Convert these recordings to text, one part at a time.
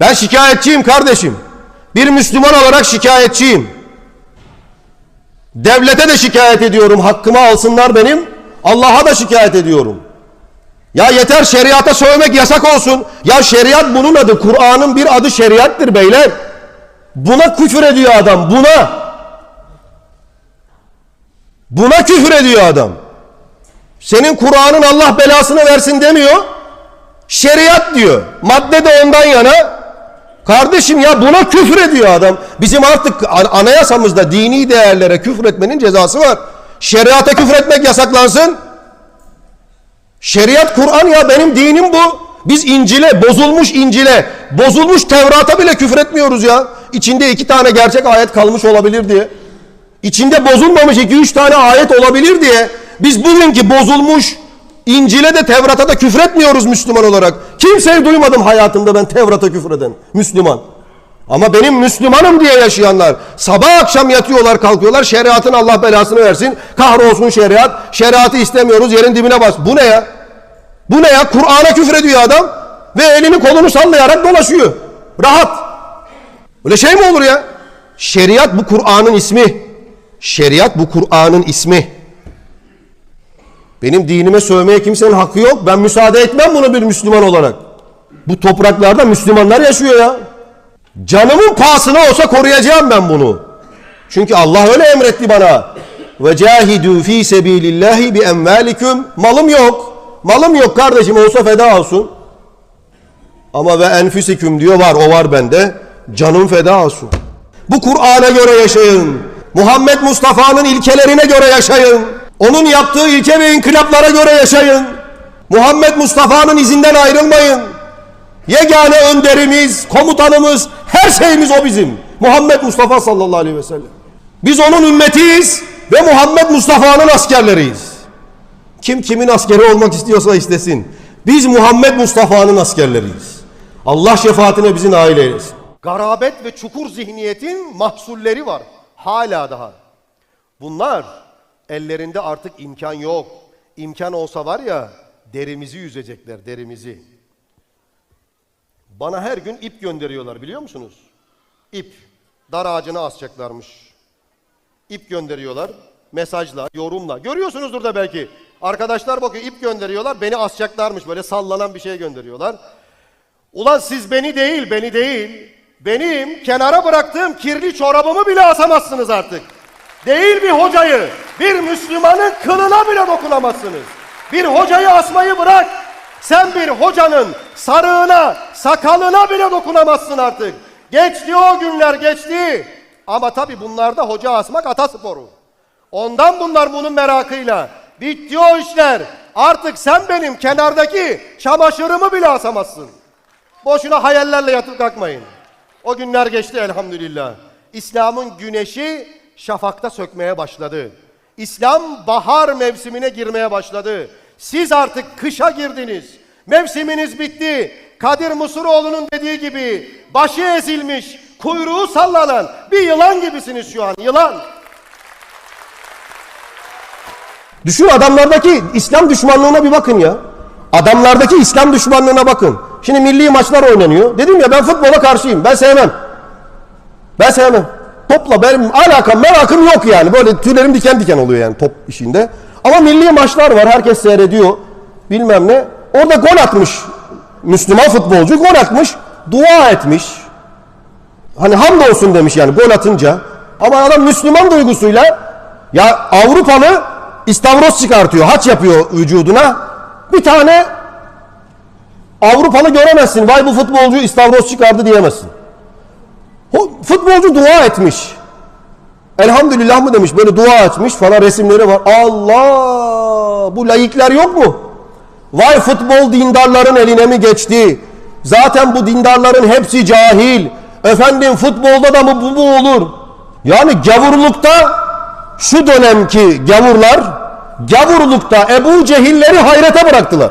Ben şikayetçiyim kardeşim. Bir Müslüman olarak şikayetçiyim. Devlete de şikayet ediyorum. Hakkımı alsınlar benim. Allah'a da şikayet ediyorum. Ya yeter şeriata sövmek yasak olsun. Ya şeriat bunun adı. Kur'an'ın bir adı şeriattır beyler. Buna küfür ediyor adam. Buna. Buna küfür ediyor adam. Senin Kur'an'ın Allah belasını versin demiyor. Şeriat diyor. Madde de ondan yana. Kardeşim ya buna küfür ediyor adam. Bizim artık an- anayasamızda dini değerlere küfür etmenin cezası var. Şeriata küfür etmek yasaklansın. Şeriat Kur'an ya benim dinim bu. Biz İncil'e, bozulmuş İncil'e, bozulmuş Tevrat'a bile küfür etmiyoruz ya. İçinde iki tane gerçek ayet kalmış olabilir diye. İçinde bozulmamış iki üç tane ayet olabilir diye. Biz bugünkü bozulmuş İncil'e de Tevrat'a da küfür etmiyoruz Müslüman olarak. Kimseyi duymadım hayatımda ben Tevrat'a küfür eden Müslüman. Ama benim Müslümanım diye yaşayanlar sabah akşam yatıyorlar kalkıyorlar şeriatın Allah belasını versin kahrolsun şeriat şeriatı istemiyoruz yerin dibine bas. Bu ne ya? Bu ne ya? Kur'an'a küfür ediyor adam ve elini kolunu sallayarak dolaşıyor. Rahat. Öyle şey mi olur ya? Şeriat bu Kur'an'ın ismi. Şeriat bu Kur'an'ın ismi. Benim dinime sövmeye kimsenin hakkı yok. Ben müsaade etmem bunu bir Müslüman olarak. Bu topraklarda Müslümanlar yaşıyor ya. Canımın pahasına olsa koruyacağım ben bunu. Çünkü Allah öyle emretti bana. Ve cahidu fi sebilillahi bi emvalikum. Malım yok. Malım yok kardeşim olsa feda olsun. Ama ve enfüsiküm diyor var o var bende. Canım feda olsun. Bu Kur'an'a göre yaşayın. Muhammed Mustafa'nın ilkelerine göre yaşayın. Onun yaptığı ilke ve inkılaplara göre yaşayın. Muhammed Mustafa'nın izinden ayrılmayın. Yegane önderimiz, komutanımız, her şeyimiz o bizim. Muhammed Mustafa sallallahu aleyhi ve sellem. Biz onun ümmetiyiz ve Muhammed Mustafa'nın askerleriyiz. Kim kimin askeri olmak istiyorsa istesin. Biz Muhammed Mustafa'nın askerleriyiz. Allah şefaatine bizi nail eylesin. Garabet ve çukur zihniyetin mahsulleri var. Hala daha. Bunlar ellerinde artık imkan yok. İmkan olsa var ya derimizi yüzecekler derimizi. Bana her gün ip gönderiyorlar biliyor musunuz? İp. Dar ağacına asacaklarmış. İp gönderiyorlar. Mesajla, yorumla. Görüyorsunuzdur da belki. Arkadaşlar bakıyor ip gönderiyorlar. Beni asacaklarmış. Böyle sallanan bir şey gönderiyorlar. Ulan siz beni değil, beni değil. Benim kenara bıraktığım kirli çorabımı bile asamazsınız artık. Değil bir hocayı, bir Müslümanın kılına bile dokunamazsınız. Bir hocayı asmayı bırak. Sen bir hocanın sarığına, sakalına bile dokunamazsın artık. Geçti o günler geçti. Ama tabi bunlarda hoca asmak atasporu. Ondan bunlar bunun merakıyla. Bitti o işler. Artık sen benim kenardaki çamaşırımı bile asamazsın. Boşuna hayallerle yatıp kalkmayın. O günler geçti elhamdülillah. İslam'ın güneşi şafakta sökmeye başladı. İslam bahar mevsimine girmeye başladı. Siz artık kışa girdiniz. Mevsiminiz bitti. Kadir Musuroğlu'nun dediği gibi başı ezilmiş, kuyruğu sallanan bir yılan gibisiniz şu an. Yılan. Düşün adamlardaki İslam düşmanlığına bir bakın ya. Adamlardaki İslam düşmanlığına bakın. Şimdi milli maçlar oynanıyor. Dedim ya ben futbola karşıyım. Ben sevmem. Ben sevmem. Topla benim alakam, merakım yok yani. Böyle tüylerim diken diken oluyor yani top işinde. Ama milli maçlar var. Herkes seyrediyor. Bilmem ne. Orada gol atmış. Müslüman futbolcu gol atmış. Dua etmiş. Hani hamdolsun demiş yani gol atınca. Ama adam Müslüman duygusuyla ya Avrupalı istavros çıkartıyor. Haç yapıyor vücuduna. Bir tane Avrupalı göremezsin. Vay bu futbolcu istavros çıkardı diyemezsin. Futbolcu dua etmiş. Elhamdülillah mı demiş böyle dua etmiş falan resimleri var. Allah bu layıklar yok mu? Vay futbol dindarların eline mi geçti? Zaten bu dindarların hepsi cahil. Efendim futbolda da mı bu, bu olur? Yani gavurlukta şu dönemki gavurlar gavurlukta Ebu Cehilleri hayrete bıraktılar.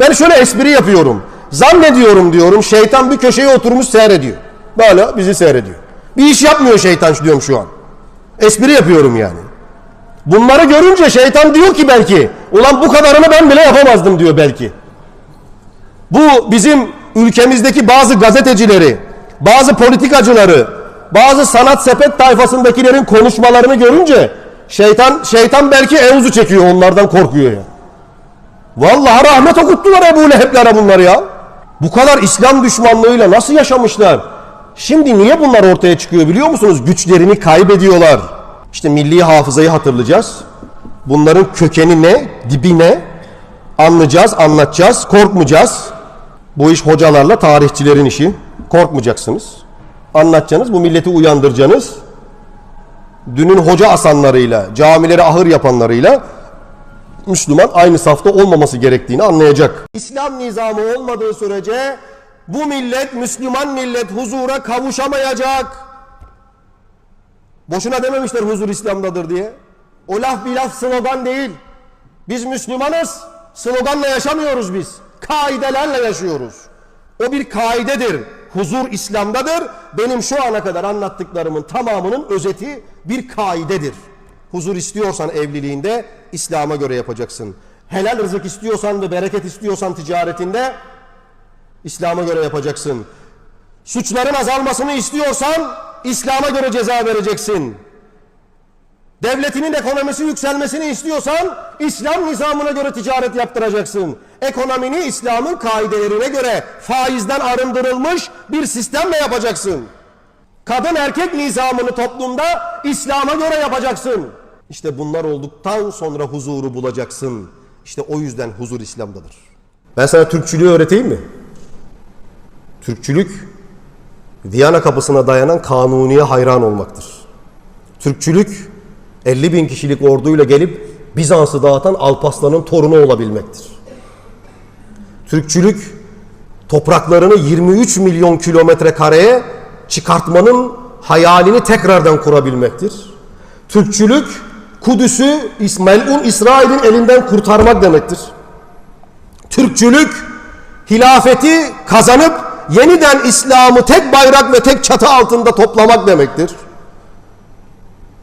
Ben şöyle espri yapıyorum. Zannediyorum diyorum şeytan bir köşeye oturmuş seyrediyor. Böyle bizi seyrediyor. Bir iş yapmıyor şeytan diyorum şu an. Espri yapıyorum yani. Bunları görünce şeytan diyor ki belki ulan bu kadarını ben bile yapamazdım diyor belki. Bu bizim ülkemizdeki bazı gazetecileri, bazı politikacıları, bazı sanat sepet tayfasındakilerin konuşmalarını görünce şeytan şeytan belki evzu çekiyor onlardan korkuyor ya. Vallahi rahmet okuttular Ebu Leheblere bunları ya. Bu kadar İslam düşmanlığıyla nasıl yaşamışlar? Şimdi niye bunlar ortaya çıkıyor biliyor musunuz? Güçlerini kaybediyorlar. İşte milli hafızayı hatırlayacağız. Bunların kökeni ne, dibi ne? Anlayacağız, anlatacağız, korkmayacağız. Bu iş hocalarla tarihçilerin işi. Korkmayacaksınız. Anlatacaksınız, bu milleti uyandıracaksınız. Dünün hoca asanlarıyla, camileri ahır yapanlarıyla Müslüman aynı safta olmaması gerektiğini anlayacak. İslam nizamı olmadığı sürece bu millet Müslüman millet huzura kavuşamayacak. Boşuna dememişler huzur İslam'dadır diye. O laf bir laf slogan değil. Biz Müslümanız. Sloganla yaşamıyoruz biz. Kaidelerle yaşıyoruz. O bir kaidedir. Huzur İslam'dadır. Benim şu ana kadar anlattıklarımın tamamının özeti bir kaidedir. Huzur istiyorsan evliliğinde İslam'a göre yapacaksın. Helal rızık istiyorsan ve bereket istiyorsan ticaretinde İslam'a göre yapacaksın. Suçların azalmasını istiyorsan İslam'a göre ceza vereceksin. Devletinin ekonomisi yükselmesini istiyorsan İslam nizamına göre ticaret yaptıracaksın. Ekonomini İslam'ın kaidelerine göre faizden arındırılmış bir sistemle yapacaksın. Kadın erkek nizamını toplumda İslam'a göre yapacaksın. İşte bunlar olduktan sonra huzuru bulacaksın. İşte o yüzden huzur İslam'dadır. Ben sana Türkçülüğü öğreteyim mi? Türkçülük Viyana kapısına dayanan kanuniye hayran olmaktır. Türkçülük 50 bin kişilik orduyla gelip Bizans'ı dağıtan Alparslan'ın torunu olabilmektir. Türkçülük topraklarını 23 milyon kilometre kareye çıkartmanın hayalini tekrardan kurabilmektir. Türkçülük Kudüs'ü İsmail'un İsrail'in elinden kurtarmak demektir. Türkçülük hilafeti kazanıp yeniden İslam'ı tek bayrak ve tek çatı altında toplamak demektir.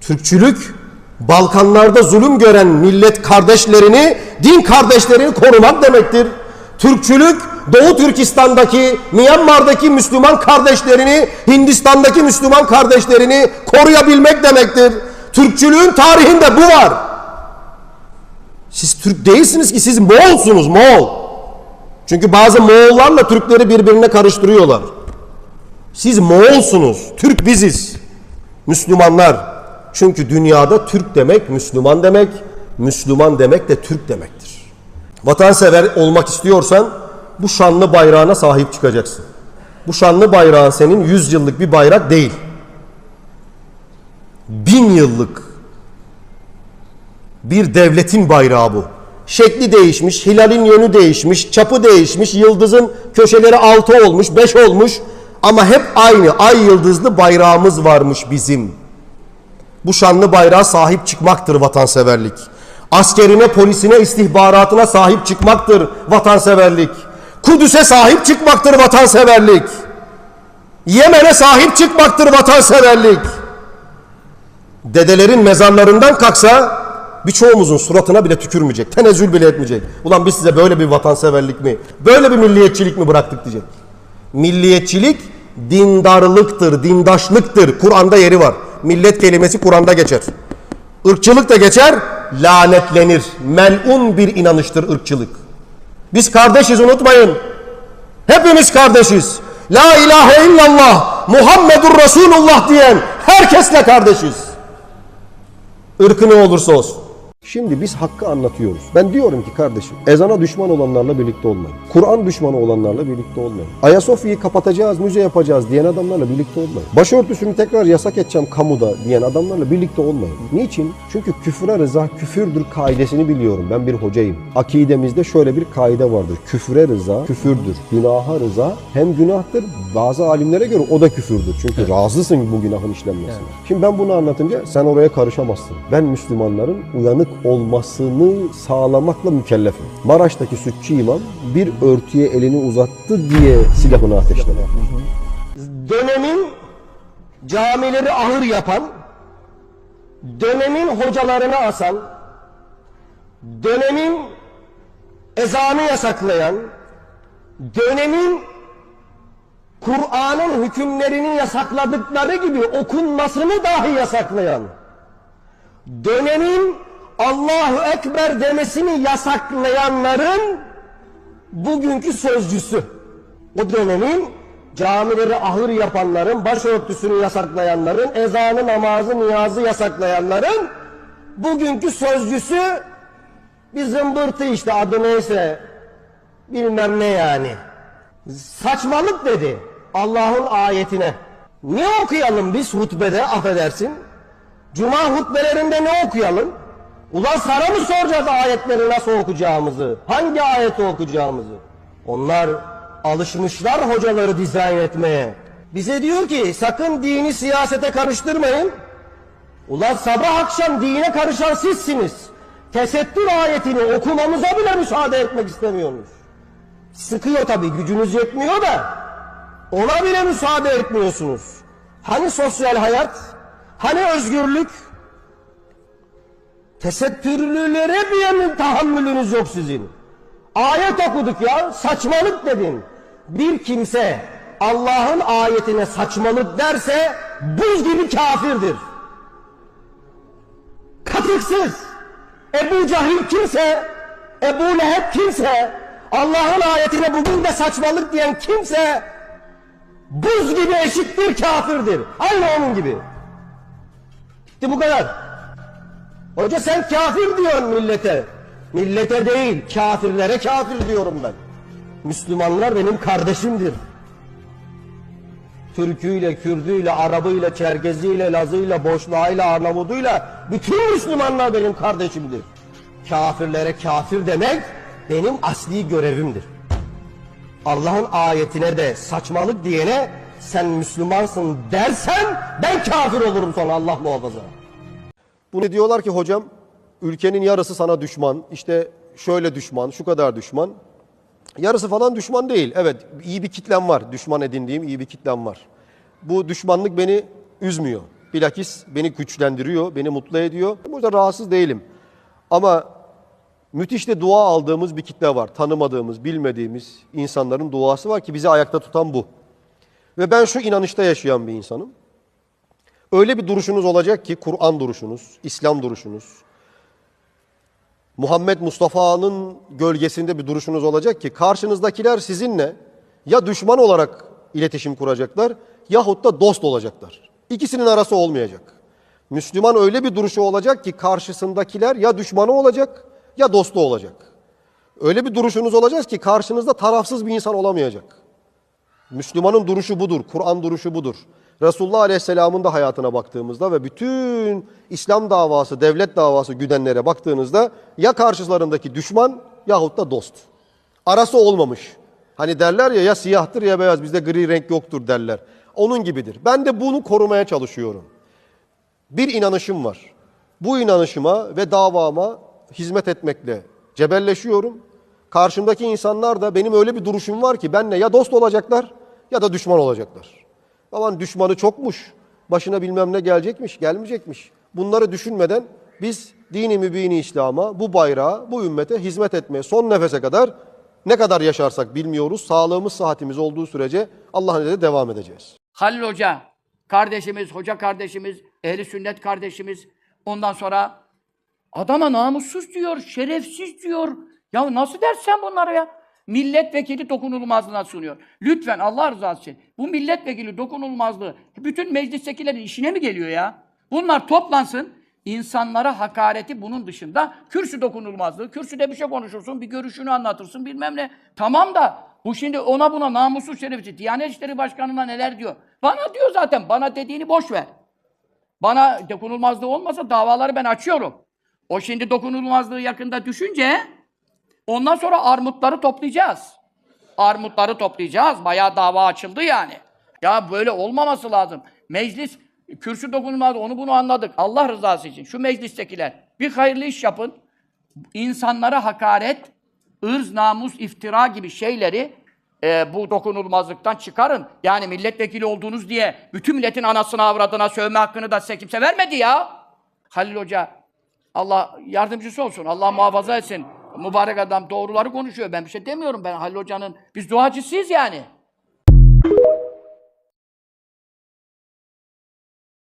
Türkçülük Balkanlarda zulüm gören millet kardeşlerini, din kardeşlerini korumak demektir. Türkçülük Doğu Türkistan'daki, Myanmar'daki Müslüman kardeşlerini, Hindistan'daki Müslüman kardeşlerini koruyabilmek demektir. Türkçülüğün tarihinde bu var. Siz Türk değilsiniz ki siz Moğolsunuz, Moğol. Çünkü bazı Moğollarla Türkleri birbirine karıştırıyorlar. Siz Moğolsunuz, Türk biziz. Müslümanlar. Çünkü dünyada Türk demek Müslüman demek, Müslüman demek de Türk demektir. Vatansever olmak istiyorsan bu şanlı bayrağına sahip çıkacaksın. Bu şanlı bayrağın senin 100 yıllık bir bayrak değil. Bin yıllık bir devletin bayrağı bu. Şekli değişmiş, hilalin yönü değişmiş, çapı değişmiş, yıldızın köşeleri altı olmuş, beş olmuş. Ama hep aynı ay yıldızlı bayrağımız varmış bizim. Bu şanlı bayrağa sahip çıkmaktır vatanseverlik. Askerine, polisine, istihbaratına sahip çıkmaktır vatanseverlik. Kudüs'e sahip çıkmaktır vatanseverlik. Yemen'e sahip çıkmaktır vatanseverlik. Dedelerin mezarlarından kalksa birçoğumuzun suratına bile tükürmeyecek. Tenezzül bile etmeyecek. Ulan biz size böyle bir vatanseverlik mi, böyle bir milliyetçilik mi bıraktık diyecek. Milliyetçilik dindarlıktır, dindaşlıktır. Kur'an'da yeri var. Millet kelimesi Kur'an'da geçer. Irkçılık da geçer, lanetlenir. Melun bir inanıştır ırkçılık. Biz kardeşiz unutmayın. Hepimiz kardeşiz. La ilahe illallah Muhammedur Resulullah diyen herkesle kardeşiz. Irkı ne olursa olsun. Şimdi biz hakkı anlatıyoruz. Ben diyorum ki kardeşim ezana düşman olanlarla birlikte olmayın. Kur'an düşmanı olanlarla birlikte olmayın. Ayasofya'yı kapatacağız, müze yapacağız diyen adamlarla birlikte olmayın. Başörtüsünü tekrar yasak edeceğim kamuda diyen adamlarla birlikte olmayın. Niçin? Çünkü küfüre rıza küfürdür kaidesini biliyorum. Ben bir hocayım. Akidemizde şöyle bir kaide vardır. Küfüre rıza küfürdür. Günaha rıza hem günahtır bazı alimlere göre o da küfürdür. Çünkü razısın bu günahın işlenmesine. Şimdi ben bunu anlatınca sen oraya karışamazsın. Ben Müslümanların uyanık olmasını sağlamakla mükellefim. Maraş'taki sütçü imam bir örtüye elini uzattı diye silahını ateşledi. Dönemin camileri ahır yapan, dönemin hocalarını asan, dönemin ezanı yasaklayan, dönemin Kur'an'ın hükümlerini yasakladıkları gibi okunmasını dahi yasaklayan, dönemin Allahu Ekber demesini yasaklayanların bugünkü sözcüsü. O dönemin camileri ahır yapanların, başörtüsünü yasaklayanların, ezanı, namazı, niyazı yasaklayanların bugünkü sözcüsü bir zımbırtı işte adı neyse bilmem ne yani. Saçmalık dedi Allah'ın ayetine. Ne okuyalım biz hutbede affedersin? Cuma hutbelerinde ne okuyalım? Ulan sana mı soracağız ayetleri nasıl okuyacağımızı? Hangi ayeti okuyacağımızı? Onlar alışmışlar hocaları dizayn etmeye. Bize diyor ki sakın dini siyasete karıştırmayın. Ulan sabah akşam dine karışan sizsiniz. Tesettür ayetini okumamıza bile müsaade etmek istemiyorsunuz. Sıkıyor tabii gücünüz yetmiyor da ona bile müsaade etmiyorsunuz. Hani sosyal hayat? Hani özgürlük? Tesettürlülere bile mi tahammülünüz yok sizin? Ayet okuduk ya, saçmalık dedin. Bir kimse Allah'ın ayetine saçmalık derse buz gibi kafirdir. Katıksız. Ebu Cahil kimse, Ebu Leheb kimse, Allah'ın ayetine bugün de saçmalık diyen kimse buz gibi eşittir kafirdir. Aynı onun gibi. Bitti bu kadar. Hoca sen kafir diyorsun millete. Millete değil, kafirlere kafir diyorum ben. Müslümanlar benim kardeşimdir. Türküyle, Kürdüyle, Arabıyla, Çerkeziyle, Lazıyla, Boşnağıyla, Arnavuduyla bütün Müslümanlar benim kardeşimdir. Kafirlere kafir demek benim asli görevimdir. Allah'ın ayetine de saçmalık diyene sen Müslümansın dersen ben kafir olurum sonra Allah muhafaza. Bunu diyorlar ki hocam ülkenin yarısı sana düşman, işte şöyle düşman, şu kadar düşman. Yarısı falan düşman değil. Evet iyi bir kitlem var. Düşman edindiğim iyi bir kitlem var. Bu düşmanlık beni üzmüyor. Bilakis beni güçlendiriyor, beni mutlu ediyor. Bu yüzden rahatsız değilim. Ama müthiş de dua aldığımız bir kitle var. Tanımadığımız, bilmediğimiz insanların duası var ki bizi ayakta tutan bu. Ve ben şu inanışta yaşayan bir insanım. Öyle bir duruşunuz olacak ki Kur'an duruşunuz, İslam duruşunuz, Muhammed Mustafa'nın gölgesinde bir duruşunuz olacak ki karşınızdakiler sizinle ya düşman olarak iletişim kuracaklar yahut da dost olacaklar. İkisinin arası olmayacak. Müslüman öyle bir duruşu olacak ki karşısındakiler ya düşmanı olacak ya dostu olacak. Öyle bir duruşunuz olacak ki karşınızda tarafsız bir insan olamayacak. Müslümanın duruşu budur, Kur'an duruşu budur. Resulullah Aleyhisselam'ın da hayatına baktığımızda ve bütün İslam davası, devlet davası güdenlere baktığınızda ya karşılarındaki düşman yahut da dost. Arası olmamış. Hani derler ya ya siyahtır ya beyaz bizde gri renk yoktur derler. Onun gibidir. Ben de bunu korumaya çalışıyorum. Bir inanışım var. Bu inanışıma ve davama hizmet etmekle cebelleşiyorum. Karşımdaki insanlar da benim öyle bir duruşum var ki benle ya dost olacaklar ya da düşman olacaklar. Aman düşmanı çokmuş, başına bilmem ne gelecekmiş, gelmeyecekmiş. Bunları düşünmeden biz dini mübini İslam'a, bu bayrağa, bu ümmete hizmet etmeye son nefese kadar ne kadar yaşarsak bilmiyoruz. Sağlığımız, sıhhatimiz olduğu sürece Allah'ın izniyle devam edeceğiz. Halil Hoca kardeşimiz, hoca kardeşimiz, ehli sünnet kardeşimiz. Ondan sonra adama namussuz diyor, şerefsiz diyor. Ya nasıl dersen bunlara ya? Milletvekili dokunulmazlığına sunuyor. Lütfen Allah rızası için bu milletvekili dokunulmazlığı bütün meclistekilerin işine mi geliyor ya? Bunlar toplansın. insanlara hakareti bunun dışında kürsü dokunulmazlığı. Kürsüde bir şey konuşursun, bir görüşünü anlatırsın bilmem ne. Tamam da bu şimdi ona buna namussuz şerefsiz. Diyanet İşleri Başkanı'na neler diyor? Bana diyor zaten. Bana dediğini boş ver. Bana dokunulmazlığı olmasa davaları ben açıyorum. O şimdi dokunulmazlığı yakında düşünce ondan sonra armutları toplayacağız. Armutları toplayacağız. Bayağı dava açıldı yani. Ya böyle olmaması lazım. Meclis kürsü dokunulmazlığı onu bunu anladık. Allah rızası için şu meclistekiler bir hayırlı iş yapın. İnsanlara hakaret, ırz, namus, iftira gibi şeyleri e, bu dokunulmazlıktan çıkarın. Yani milletvekili olduğunuz diye bütün milletin anasına avradına sövme hakkını da size kimse vermedi ya. Halil Hoca Allah yardımcısı olsun. Allah muhafaza etsin. Mübarek adam doğruları konuşuyor. Ben bir şey demiyorum. Ben Halil Hoca'nın biz duacısıyız yani.